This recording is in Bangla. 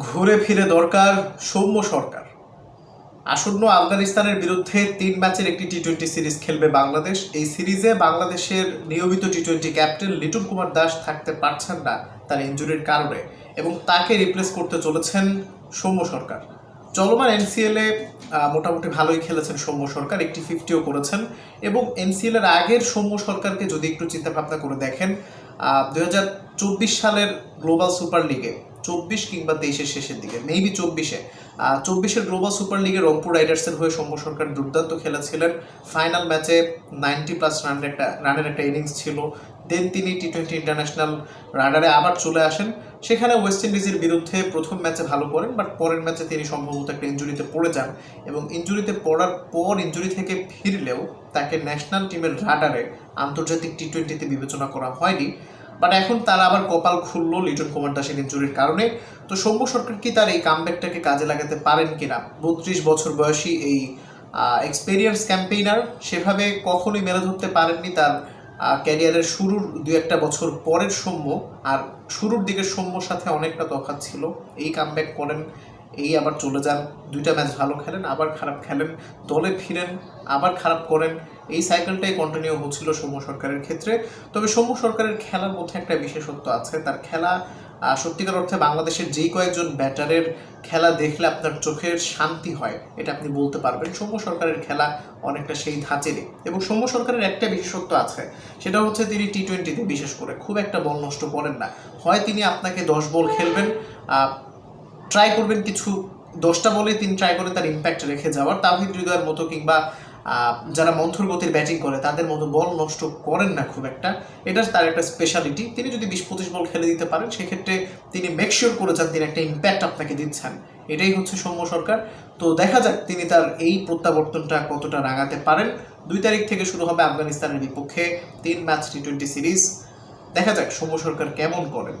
ঘুরে ফিরে দরকার সৌম্য সরকার। আসন্ন আফগানিস্তানের বিরুদ্ধে তিন ম্যাচের একটি টি টোয়েন্টি সিরিজ খেলবে বাংলাদেশ। এই সিরিজে বাংলাদেশের নিয়মিত T twenty captain Liton Kumar Das থাকতে পারছেন না তার ইঞ্জুরির কারণে এবং তাকে রিপ্লেস করতে চলেছেন সৌম্য সরকার। চলমান এনসিএলে মোটামুটি ভালোই খেলেছেন সৌম্য সরকার, একটি ফিফটিও করেছেন এবং এনসিএল এর আগের সৌম্য সরকারকে যদি একটু চিন্তা ভাবনা করে দেখেন দু হাজার চব্বিশ সালের গ্লোবাল সুপার লিগে চব্বিশ কিংবা তেইশের শেষের দিকে মেবি চব্বিশে। চব্বিশের গ্লোবাল সুপার লিগে রংপুর রাইডার্সের হয়ে সৌম্য সরকার দুর্দান্ত খেলেছিলেন। ফাইনাল ম্যাচে নাইনটি প্লাস রানের একটা রানের একটা ইনিংস ছিল। দেন তিনি টি টোয়েন্টি ইন্টারন্যাশনাল রাডারে আবার চলে আসেন। সেখানে ওয়েস্ট ইন্ডিজের বিরুদ্ধে প্রথম ম্যাচে ভালো করেন বাট পরের ম্যাচে তিনি সম্ভবত একটা ইঞ্জুরিতে পড়ে যান। এবং ইঞ্জুরিতে পড়ার পর ইঞ্জুরি থেকে ফিরলেও তাকে ন্যাশনাল টিমের রাডারে আন্তর্জাতিক টি টোয়েন্টিতে বিবেচনা করা হয়নি। বাট এখন তার আবার কপাল খুললো লিটন কুমার দাসের ইঞ্জুরির কারণে। তো সৌম্য সরকার কি তার এই কামব্যাকটাকে কাজে লাগাতে পারেন কিনা? বত্রিশ বছর বয়সী এই এক্সপেরিয়েন্স ক্যাম্পেইনার সেভাবে কখনোই মেলে ধরতে পারেননি তার ক্যারিয়ারের শুরুর দু একটা বছর পরের সৌম্য। আর শুরুর দিকের সৌম্যর সাথে অনেকটা তফাৎ ছিল। এই কামব্যাক করেন, এই আবার চলে যান। দুইটা ম্যাচ ভালো খেলেন, আবার খারাপ খেলেন, দলে ফিরেন, আবার খারাপ করেন। এই সাইকেলটাই কন্টিনিউ হচ্ছিল সৌম্য সরকারের ক্ষেত্রে। তবে সৌম্য সরকারের খেলার মধ্যে একটা বিশেষত্ব আছে। তার খেলা সত্যিকার অর্থে বাংলাদেশের যেই কয়েকজন ব্যাটারের খেলা দেখলে আপনার চোখের শান্তি হয়, এটা আপনি বলতে পারবেন। সৌম্য সরকারের খেলা অনেকটা সেই ধাঁচেরই। এবং সৌম্য সরকারের একটা বিশেষত্ব আছে, সেটা হচ্ছে তিনি টি টোয়েন্টিতে বিশেষ করে খুব একটা বল নষ্ট করেন না। হয় তিনি আপনাকে দশ বল খেলবেন ট্রাই করবেন কিছু, দশটা বলে তিনি ট্রাই করে তার ইম্প্যাক্ট রেখে যাওয়ার তাহিদ হৃদয়ের মতো কিংবা যারা মন্থর গতির ব্যাটিং করে, তাদের মতো বল নষ্ট করেন না খুব একটা। এটা তার একটা স্পেশালিটি তিনি যদি বিশ পঁচিশ বল খেলে দিতে পারেন, সেক্ষেত্রে তিনি মেকশিওর করে যান তিনি একটা ইম্প্যাক্ট আপনাকে দিচ্ছেন। এটাই হচ্ছে সৌম্য সরকার। তো দেখা যাক তিনি তার এই প্রত্যাবর্তনটা কতটা রাগাতে পারেন। দুই তারিখ থেকে শুরু হবে আফগানিস্তানের বিপক্ষে তিন ম্যাচ টি টোয়েন্টি সিরিজ দেখা যাক সৌম্য সরকার কেমন করেন।